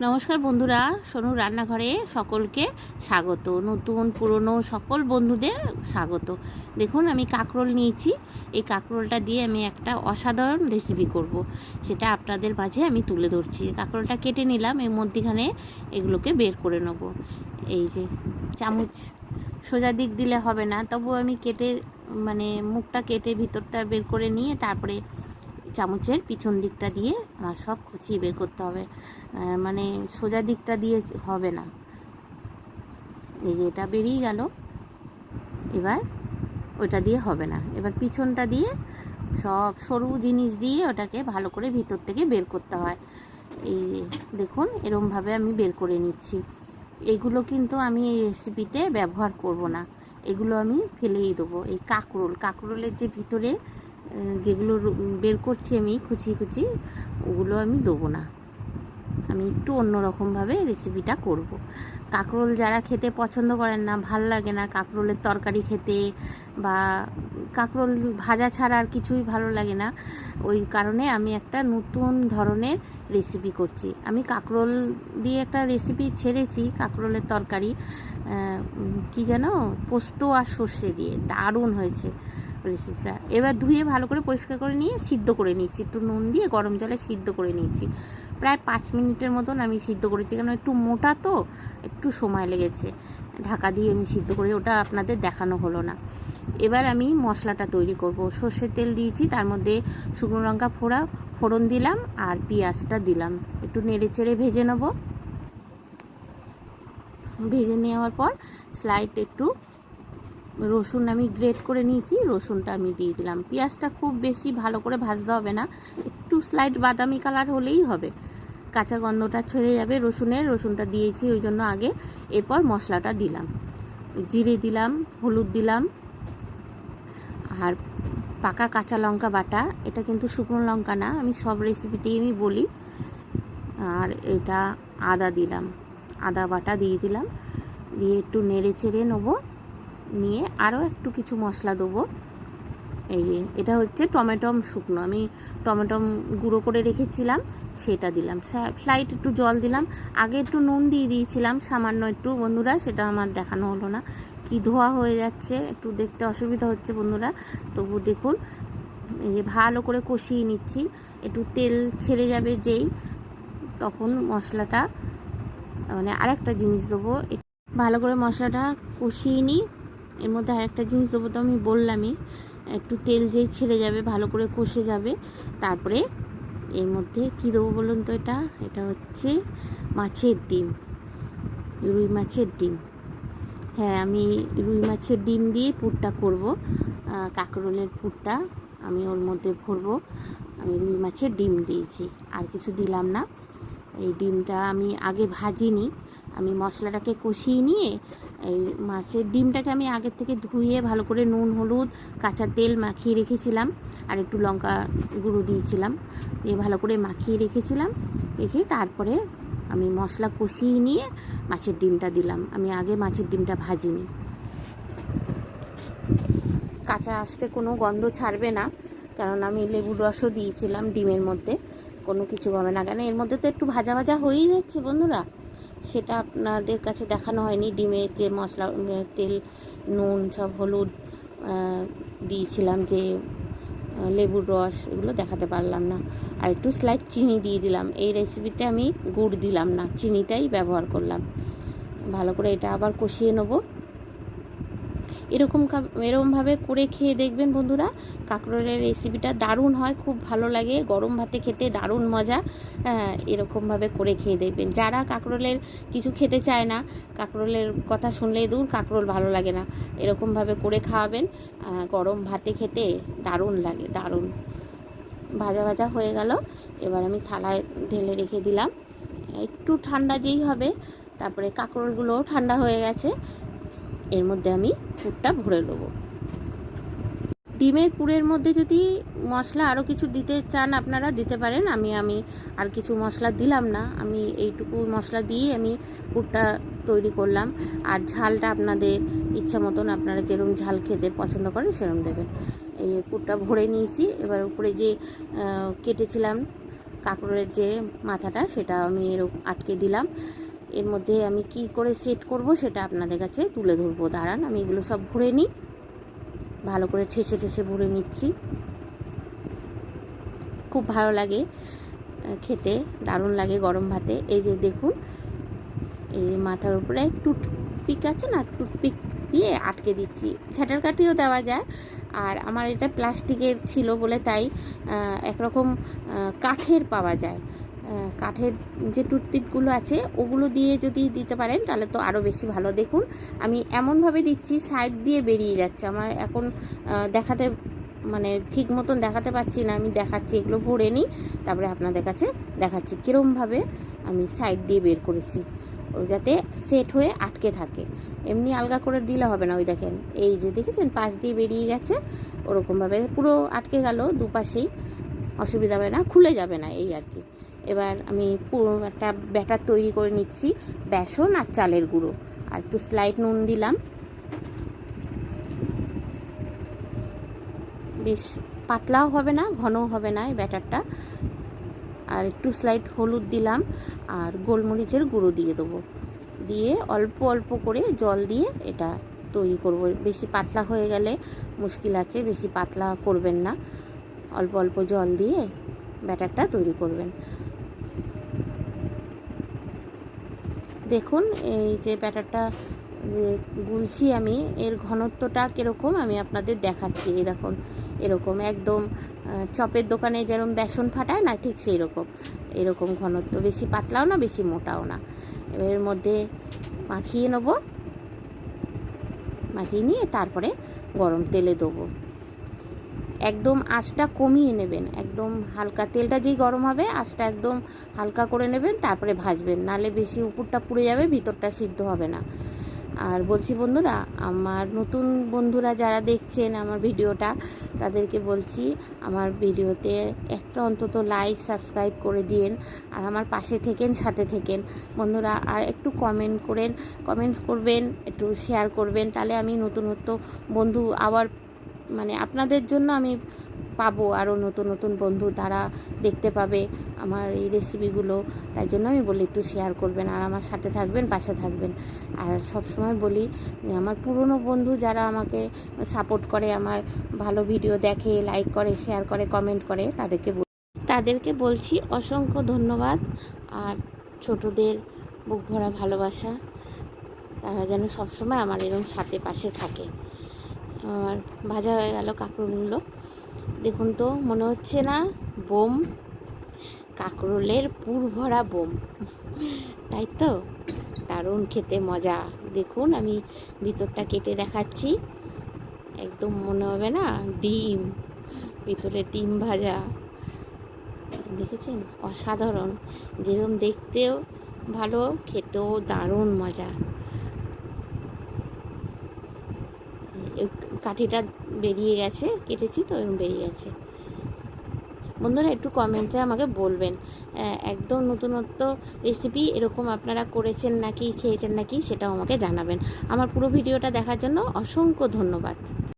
নমস্কার বন্ধুরা, সোনু রান্নাঘরে সকলকে স্বাগত। নতুন, পুরনো সকল বন্ধুদের স্বাগত। দেখুন, আমি কাঁকরোল নিয়েছি। এই কাঁকরোলটা দিয়ে আমি একটা অসাধারণ রেসিপি করব। সেটা আপনাদের মাঝে আমি তুলে ধরছি। কাঁকরোলটা কেটে নিলাম, এর মধ্যেখানে এগুলোকে বের করে নেব। এই যে, চামচ সোজা দিক দিলে হবে না। তবু আমি কেটে মানে মুখটা কেটে ভিতরটা বের করে নিয়ে তারপরে চামচের পিছন দিকটা দিয়ে আমার সব খুঁচিয়ে বের করতে হবে। মানে সোজা দিকটা দিয়ে হবে না। এই যে এটা বেরিয়ে গেল। এবার ওইটা দিয়ে হবে না। এবার পিছনটা দিয়ে সব সরু জিনিস দিয়ে ওটাকে ভালো করে ভিতর থেকে বের করতে হয়। এই দেখুন, এরমভাবে আমি বের করে নিচ্ছি। এগুলো কিন্তু আমি এই রেসিপিতে ব্যবহার করব না। এগুলো আমি ফেলেই দেবো। এই কাঁকরোল, কাঁকরোলের যে ভিতরে যেগুলো বের করছি আমি কুচি কুচি ওগুলো আমি দেবো না। আমি একটু অন্যরকমভাবে রেসিপিটা করব। কাঁকরোল যারা খেতে পছন্দ করেন না, ভালো লাগে না কাঁকরোলের তরকারি খেতে বা কাঁকরোল ভাজা ছাড়া আর কিছুই ভালো লাগে না, ওই কারণে আমি একটা নতুন ধরনের রেসিপি করছি। আমি কাঁকরোল দিয়ে একটা রেসিপি ছেড়েছি, কাঁকরোলের তরকারি কি যেন পোস্ত আর সর্ষে দিয়ে, দারুণ হয়েছে। রেসিপিটা এবার ধুয়ে ভালো করে পরিষ্কার করে নিয়ে সিদ্ধ করে নিচ্ছি একটু নুন দিয়ে গরম জলে সিদ্ধ করে নিচ্ছি প্রায় পাঁচ মিনিটের মতন আমি সিদ্ধ করেছি। কারণ একটু মোটা তো, একটু সময় লেগেছে। ঢাকা দিয়ে আমি সিদ্ধ করে ওটা আপনাদের দেখানো হলো না। এবার আমি মশলাটা তৈরি করব। সর্ষের তেল দিয়েছি, তার মধ্যে শুকনো লঙ্কা ফোড়া, ফোড়ন দিলাম আর পেঁয়াজটা দিলাম। একটু নেড়ে চেড়ে ভেজে নেব। ভেজে নেওয়ার পর স্লাইড একটু রসুন আমি গ্রেট করে নিয়েছি, রসুনটা আমি দিয়ে দিলাম। পেঁয়াজটা খুব বেশি ভালো করে ভাজতে হবে না, একটু স্লাইড বাদামি কালার হলেই হবে। কাঁচা গন্ধটা ছেড়ে যাবে রসুনের রসুনটা দিয়েছি ওই জন্য আগে, এরপর মশলাটা দিলাম। জিরে দিলাম, হলুদ দিলাম, আর পাকা কাঁচা লঙ্কা বাটা, এটা কিন্তু শুকনো লঙ্কা না, আমি সব রেসিপিতেই আমি বলি। আর এটা আদা দিলাম, আদা বাটা দিয়ে দিলাম, দিয়ে একটু নেড়ে চেড়ে নেব। নিয়ে আরও একটু কিছু মশলা দেবো। এই এটা হচ্ছে টমেটম শুকনো। আমি টমেটম গুঁড়ো করে রেখেছিলাম, সেটা দিলাম। ফ্লাইট একটু জল দিলাম। আগে একটু নুন দিয়ে দিয়েছিলাম, সামান্য একটু। বন্ধুরা, সেটা আমার দেখানো হলো না। কি ধোয়া হয়ে যাচ্ছে, একটু দেখতে অসুবিধা হচ্ছে বন্ধুরা। তবু দেখুন, এই যে ভালো করে কষিয়ে নিচ্ছি। একটু তেল ছেড়ে যাবে যেই, তখন মশলাটা মানে আরেকটা জিনিস দেবো। ভালো করে মশলাটা কষিয়ে নিই। এর মধ্যে আরেকটা জিনিস দেবো তো আমি বললামই, একটু তেল যেই ছেড়ে যাবে, ভালো করে কষে যাবে। তারপরে এর মধ্যে কী দেবো বলুন তো এটা? এটা হচ্ছে মাছের ডিম, রুই মাছের ডিম। হ্যাঁ আমি রুই মাছের ডিম দিয়ে পুরটা করব কাঁকরোলের পুরটা আমি ওর মধ্যে ভরবো। আমি রুই মাছের ডিম দিয়েছি, আর কিছু দিলাম না। এই ডিমটা আমি আগে ভাজিনি, আমি মশলাটাকে কষিয়ে নিয়ে এই মাছের ডিমটাকে আমি আগের থেকে ধুয়ে ভালো করে নুন, হলুদ, কাঁচা তেল মাখিয়ে রেখেছিলাম আর একটু লঙ্কা গুঁড়ো দিয়েছিলাম। দিয়ে ভালো করে মাখিয়ে রেখেছিলাম। রেখে তারপরে আমি মশলা কষিয়ে নিয়ে মাছের ডিমটা দিলাম। আমি আগে মাছের ডিমটা ভাজিনি। কাঁচা আসতে কোনো গন্ধ ছাড়বে না, কারণ আমি লেবুর রসও দিয়েছিলাম ডিমের মধ্যে। কোনো কিছু হবে না কেন, এর মধ্যে তো একটু ভাজা ভাজা হয়েই যাচ্ছে বন্ধুরা। সেটা আপনাদের কাছে দেখানো হয়নি। ডিমে যে মশলা, তেল, নুন সব হলুদ দিয়েছিলাম যে লেবুর রস এগুলো দেখাতে পারলাম না। আর একটু স্লাইড চিনি দিয়ে দিলাম। এই রেসিপিতে আমি গুড় দিলাম না, চিনিটাই ব্যবহার করলাম। ভালো করে এটা আবার কষিয়ে নেব। এরকম এরকমভাবে করে খেয়ে দেখবেন বন্ধুরা। কাঁকরোলের রেসিপিটা দারুণ হয়, খুব ভালো লাগে। গরম ভাতে খেতে দারুণ মজা। হ্যাঁ এরকমভাবে করে খেয়ে দেখবেন। যারা কাঁকরোলের কিছু খেতে চায় না কাঁকরোলের কথা শুনলেই দূর কাঁকরোল ভালো লাগে না। এরকমভাবে করে খাওয়াবেন। গরম ভাতে খেতে দারুণ লাগে, দারুণ। ভাজা ভাজা হয়ে গেল। এবার আমি থালায় ঢেলে রেখে দিলাম। একটু ঠান্ডা যেই হবে, তারপরে কাঁকরোলগুলোও ঠান্ডা হয়ে গেছে। এর মধ্যে আমি পুরটা ভরে দেবো ডিমের পুরের মধ্যে যদি মশলা আরও কিছু দিতে চান আপনারা, দিতে পারেন। আমি আমি আর কিছু মশলা দিলাম না। আমি এইটুকু মশলা দিয়ে আমি পুরটা তৈরি করলাম। আর ঝালটা আপনাদের ইচ্ছা মতন আপনারা যেরকম ঝাল খেতে পছন্দ করেন, সেরকম দেবেন। এই পুরটা ভরে নিয়েছি। এবার উপরে যে কেটেছিলাম কাঁকরোলের যে মাথাটা, সেটা আমি এরকম আটকে দিলাম। এর মধ্যে আমি কি করে সেট করব সেটা আপনাদের কাছে তুলে ধরবো। দাঁড়ান, আমি এগুলো সব ভরে নিই। ভালো করে ঠেসে ঠেসে ভরে নিচ্ছি। খুব ভালো লাগে খেতে। দারুণ লাগে গরম ভাতে। এই যে দেখুন, এই মাথার উপরে টুথপিক আছে না, টুথপিক দিয়ে আটকে দিচ্ছি। ঝাঁটার কাঠিও দেওয়া যায়। আর আমার এটা প্লাস্টিকের ছিল বলে তাই একরকম কাঠের পাওয়া যায়। কাঠের যে টুথপিকগুলো আছে, ওগুলো দিয়ে যদি দিতে পারেন, তাহলে তো আরও বেশি ভালো। দেখুন, আমি এমনভাবে দিচ্ছি, সাইড দিয়ে বেরিয়ে যাচ্ছে। আমার এখন দেখাতে মানে ঠিক মতন দেখাতে পাচ্ছি না। আমি দেখাচ্ছি, এগুলো ভরে নিই, তারপরে আপনাদের কাছে দেখাচ্ছি। কীরমভাবে আমি সাইড দিয়ে বের করেছি যাতে সেট হয়ে আটকে থাকে। এমনি আলগা করে দিলে হবে না, ওই দেখেন। এই যে দেখেছেন, পাশ দিয়ে বেরিয়ে গেছে, ওরকমভাবে পুরো আটকে গেল, দুপাশেই। অসুবিধা হবে না, খুলে যাবে না, এই আর কি। এবার আমি একটা ব্যাটার তৈরি করে নিচ্ছি, বেসন আর চালের গুঁড়ো। আর একটু স্লাইড নুন দিলাম। বেশ পাতলাও হবে না, ঘনও হবে না এই ব্যাটারটা। আর একটু স্লাইড হলুদ দিলাম আর গোলমরিচের গুঁড়ো দিয়ে দেবো। দিয়ে অল্প অল্প করে জল দিয়ে এটা তৈরি করব। বেশি পাতলা হয়ে গেলে মুশকিল আছে, বেশি পাতলা করবেন না। অল্প অল্প জল দিয়ে ব্যাটারটা তৈরি করবেন। দেখুন, এই যে ব্যাটারটা গুলছি আমি, এর ঘনত্বটা কীরকম আমি আপনাদের দেখাচ্ছি, এই দেখুন, এরকম একদম চপের দোকানে যেরকম বেসন ফাটায় না, ঠিক সেই রকম এরকম ঘনত্ব, বেশি পাতলাও না, বেশি মোটাও না। এবার এর মধ্যে মাখিয়ে নেব, মাখিয়ে নিয়ে তারপরে গরম তেলে দেবো। একদম আঁচটা কমিয়ে নেবেন। একদম হালকা তেলটা যেই গরম হবে, আঁচটা একদম হালকা করে নেবেন, তারপরে ভাজবেন। নালে বেশি উপরটা পুড়ে যাবে, ভিতরটা সিদ্ধ হবে না। আর বলছি বন্ধুরা, আমার নতুন বন্ধুরা যারা দেখছেন আমার ভিডিওটা, তাদেরকে বলছি আমার ভিডিওতে একটা অন্তত লাইক সাবস্ক্রাইব করে দিন আর আমার পাশে থেকেন, সাথে থেকেন। বন্ধুরা, আর একটু কমেন্ট করেন কমেন্টস করবেন, একটু শেয়ার করবেন তাহলে আমি নতুনত্ব বন্ধু আবার মানে আপনাদের জন্য আমি পাবো আরও নতুন নতুন বন্ধু তারা দেখতে পাবে আমার এই রেসিপিগুলো তাই জন্য আমি বলি একটু শেয়ার করবেন আর আমার সাথে থাকবেন, পাশে থাকবেন। আর সব সময় বলি আমার পুরনো বন্ধু যারা আমাকে সাপোর্ট করে, আমার ভালো ভিডিও দেখে লাইক করে শেয়ার করে কমেন্ট করে, তাদেরকে তাদেরকে বলছি অসংখ্য ধন্যবাদ। আর ছোটদের বুক ভরা ভালোবাসা, তারা যেন সবসময় আমার এরকম সাথে, পাশে থাকে। আর ভাজা হয়ে গেল কাঁকরোলগুলো দেখুন তো, মনে হচ্ছে না বোম কাঁকরোলের পুর ভরা বোম। তাই তো? দারুণ খেতে মজা। দেখুন, আমি ভিতরটা কেটে দেখাচ্ছি। একদম মনে হবে না ডিম, ভিতরে ডিম ভাজা। দেখেছেন? অসাধারণ। যেরকম দেখতেও ভালো, খেতেও দারুণ মজা এই কাঠিটা বেরিয়ে গেছে, কেটেছি তো এরকম বেরিয়ে গেছে। বন্ধুরা, একটু কমেন্টে আমাকে বলবেন একদম নতুনত্ব রেসিপি এরকম আপনারা করেছেন নাকি, খেয়েছেন নাকি সেটাও আমাকে জানাবেন। আমার পুরো ভিডিওটা দেখার জন্য অসংখ্য ধন্যবাদ।